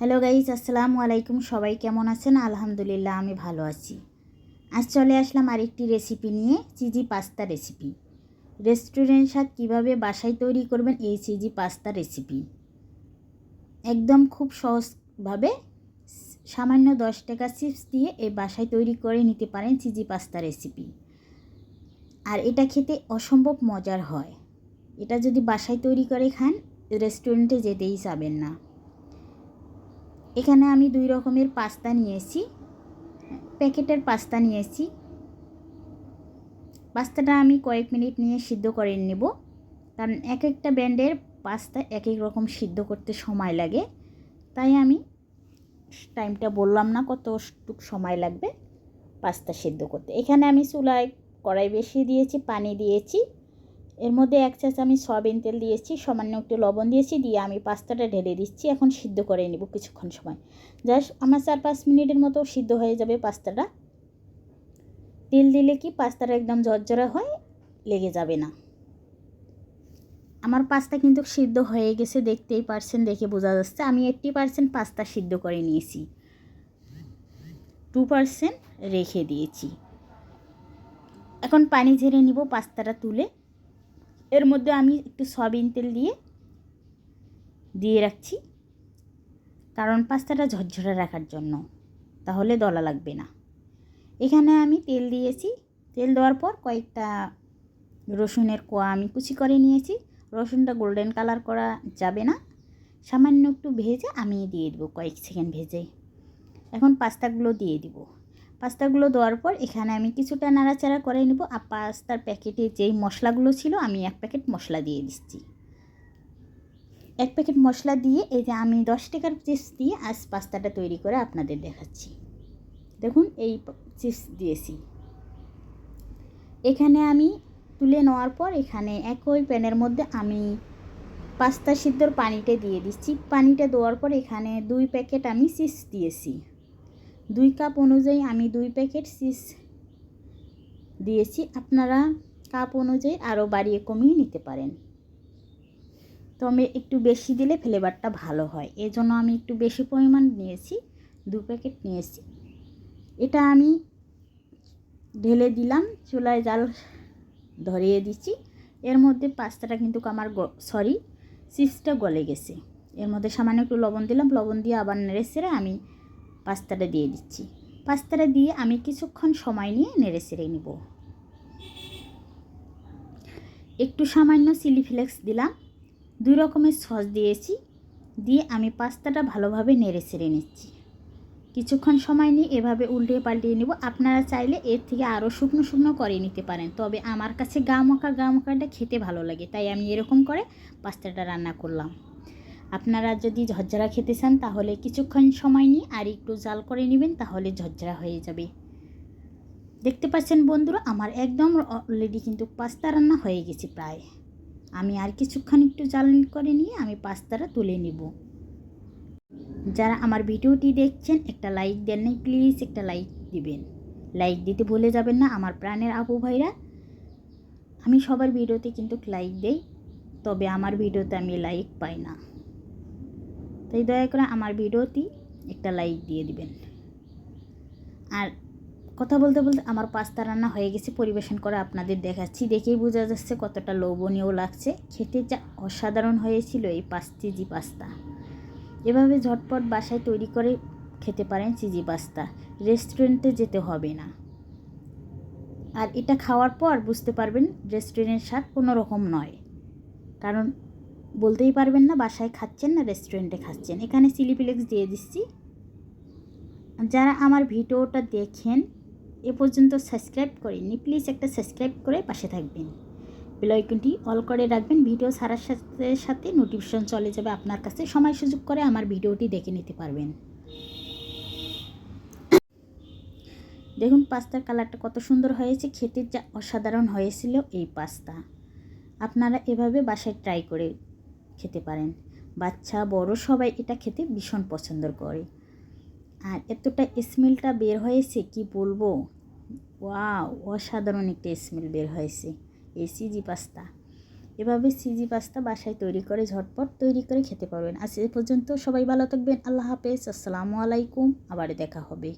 Hello guys আসসালামু আলাইকুম। সবাই কেমন আছেন? আলহামদুলিল্লাহ, আমি ভালো আছি। আজ চলে আসলাম আরেকটি রেসিপি নিয়ে, চিজি পাস্তা রেসিপি রেস্টুরেন্ট স্বাদ কীভাবে বাসায় তৈরি করবেন, এই চিজি পাস্তা রেসিপি একদম খুব সহজভাবে সামান্য দশ টাকা চিপস দিয়ে এই বাসায় তৈরি করে নিতে পারেন চিজি পাস্তা রেসিপি আর এটা খেতে অসম্ভব মজার হয়। এটা যদি বাসায় তৈরি করে খান রেস্টুরেন্টে যেতেই যাবেন না। এখানে আমি দুই রকমের পাস্তা নিয়েছি। প্যাকেটের পাস্তা নিয়েছি। পাস্তাটা আমি কয়েক মিনিট নিয়ে সিদ্ধ করে নেব। কারণ এক একটা ব্র্যান্ডের পাস্তা এক এক রকম সিদ্ধ করতে সময় লাগে। তাই আমি টাইমটা বললাম না কতটুক সময় লাগবে পাস্তা সিদ্ধ করতে। এখানে আমি চুলায় কড়াই বেশি দিয়েছি, পানি দিয়েছি। এর মধ্যে এক চা চামচ সয়াবিন তেল দিয়েছি, সামান্য একটু লবণ দিয়েছি, দিয়ে আমি পাস্তাটা ঢেলে দিচ্ছি। এখন সিদ্ধ করে নেব কিছুক্ষণ সময়। জাস্ট আমার চার পাঁচ মিনিটের মতো সিদ্ধ হয়ে যাবে পাস্তাটা। তেল দিলে কি পাস্তাটা একদম ঝরঝরা হয়, লেগে যাবে না। আমার পাস্তা কিন্তু সিদ্ধ হয়ে গেছে, দেখতেই পারছেন, দেখে বোঝা যাচ্ছে। আমি এইট্টি পার্সেন্ট পাস্তা সিদ্ধ করে নিয়েছি। টু পার্সেন্ট রেখে দিয়েছি। এখন পানি ঝেড়ে নিব পাস্তাটা তুলে। এর মধ্যে আমি একটু সয়াবিন তেল দিয়ে দিয়ে রাখছি। কারণ পাস্তাটা ঝরঝরে রাখার জন্য, তাহলে দলা লাগবে না। এখানে আমি তেল দিয়েছি। তেল দেওয়ার পর কয়েকটা রসুনের কোয়া আমি কুচি করে নিয়েছি। রসুনটা গোল্ডেন কালার করা যাবে না। সামান্য একটু ভেজে আমি দিয়ে দেবো কয়েক সেকেন্ড ভেজে। এখন পাস্তাগুলো দিয়ে দিব। পাস্তাগুলো দেওয়ার পর এখানে আমি কিছুটা নাড়াচাড়া করে নেব। আর পাস্তার প্যাকেটে যেই মশলাগুলো ছিল, আমি এক প্যাকেট মশলা দিয়ে দিচ্ছি। এক প্যাকেট মশলা দিয়ে এই যে আমি দশ টাকার চিপস দিয়ে আজ পাস্তাটা তৈরি করে আপনাদের দেখাচ্ছি। দেখুন, এই চিপস দিয়েছি। এখানে আমি তুলে নেওয়ার পর এখানে একই প্যানের মধ্যে আমি পাস্তা সিদ্ধর পানিটা দিয়ে দিচ্ছি। পানিটা দেওয়ার পর এখানে দুই প্যাকেট আমি চিপস দিয়েছি। দুই কাপ অনুযায়ী আমি দুই প্যাকেট চিজ দিয়েছি। আপনারা কাপ অনুযায়ী আরও বাড়িয়ে কমিয়ে নিতে পারেন। তো আমি একটু বেশি দিলে ফ্লেভারটা ভালো হয়। এই জন্য আমি একটু বেশি পরিমাণ নিয়েছি, দু প্যাকেট নিয়েছি। এটা আমি ঢেলে দিলাম, চুলায় জাল ধরিয়ে দিচ্ছি। এর মধ্যে পাস্তাটা কিন্তু আমার সরি চিপসটা গলে গেছে। এর মধ্যে সামান্য একটু লবণ দিলাম। লবণ দিয়ে আবার নেড়ে সেরে আমি পাস্তাটা দিয়ে দিচ্ছি। পাস্তাটা দিয়ে আমি কিছুক্ষণ সময় নিয়ে নেড়ে সেড়ে নিব। একটু সামান্য চিলি ফ্লেক্স দিলাম। দুই রকমের সস দিয়েছি। দিয়ে আমি পাস্তাটা ভালোভাবে নেড়ে সেড়ে নিচ্ছি। কিছুক্ষণ সময় নিয়ে এভাবে উল্টে পাল্টিয়ে নেব। আপনারা চাইলে এর থেকে আরও শুকনো শুকনো করে নিতে পারেন। তবে আমার কাছে গা মাখা গা মাখাটা খেতে ভালো লাগে। তাই আমি এরকম করে পাস্তাটা রান্না করলাম। আপনারা যদি ঝরঝরা খেতে চান, তাহলে কিছুক্ষণ সময় নিয়ে আর একটু জাল করে নেবেন, তাহলে ঝরঝরা হয়ে যাবে। দেখতে পাচ্ছেন বন্ধুরা, আমার একদম অলরেডি কিন্তু পাস্তা রান্না হয়ে গেছে প্রায়। আমি আর কিছুক্ষণ একটু জাল করে নিয়ে আমি পাস্তাটা তুলে নিব। যারা আমার ভিডিওটি দেখছেন, একটা লাইক দেন প্লিজ একটা লাইক দিবেন। লাইক দিতে ভুলে যাবেন না, আমার প্রাণের আপু ভাইরা। আমি সবার ভিডিওতে কিন্তু লাইক দেই, তবে আমার ভিডিওতে আমি লাইক পাই না। তাই দয়া করে আমার ভিডিওটি একটা লাইক দিয়ে দিবেন। আর কথা বলতে বলতে আমার পাস্তা রান্না হয়ে গেছে, পরিবেশন করে আপনাদের দেখাচ্ছি। দেখেই বোঝা যাচ্ছে কতটা লোভনীয় লাগছে। খেতে যা অসাধারণ হয়েছিল এই পাঁচ চিজি পাস্তা। এভাবে ঝটপট বাসায় তৈরি করে খেতে পারেন চিজি পাস্তা। রেস্টুরেন্টে যেতে হবে না। আর এটা খাওয়ার পর বুঝতে পারবেন রেস্টুরেন্টের স্বাদ কোনো রকম নয়। কারণ বলতেই পারবেন না, বাসায় খাচ্ছেন না রেস্টুরেন্টে খাচ্ছেন। এখানে চিলি ফ্লেক্স দিয়ে দিচ্ছি। যারা আমার ভিডিওটা দেখেন, এ পর্যন্ত সাবস্ক্রাইব করেননি প্লিজ একটা সাবস্ক্রাইব করে পাশে থাকবেন। বেলাইকনটি অল করে রাখবেন। ভিডিও ছাড়ার সাথে সাথে নোটিফিকেশন চলে যাবে আপনার কাছে। সময় সুযোগ করে আমার ভিডিওটি দেখে নিতে পারবেন। দেখুন, পাস্তার কালারটা কত সুন্দর হয়েছে। খেতে যা অসাধারণ হয়েছিল এই পাস্তা। আপনারা এভাবে বাসায় ট্রাই করে খেতে পারেন। বাচ্চা, বড় সবাই এটা খেতে ভীষণ পছন্দ করে। আর এতটা স্মেলটা বের হয়েছে, কি বলব? ওয়া অসাধারণ একটা স্মেল বের হয়েছে এই সিজি পাস্তা। এভাবে সিজি পাস্তা বাসায় তৈরি করে, ঝটপট তৈরি করে খেতে পারবেন। আজ এ পর্যন্ত সবাই ভালো থাকবেন। আল্লাহ হাফেজ। আসসালামু আলাইকুম। আবার দেখা হবে।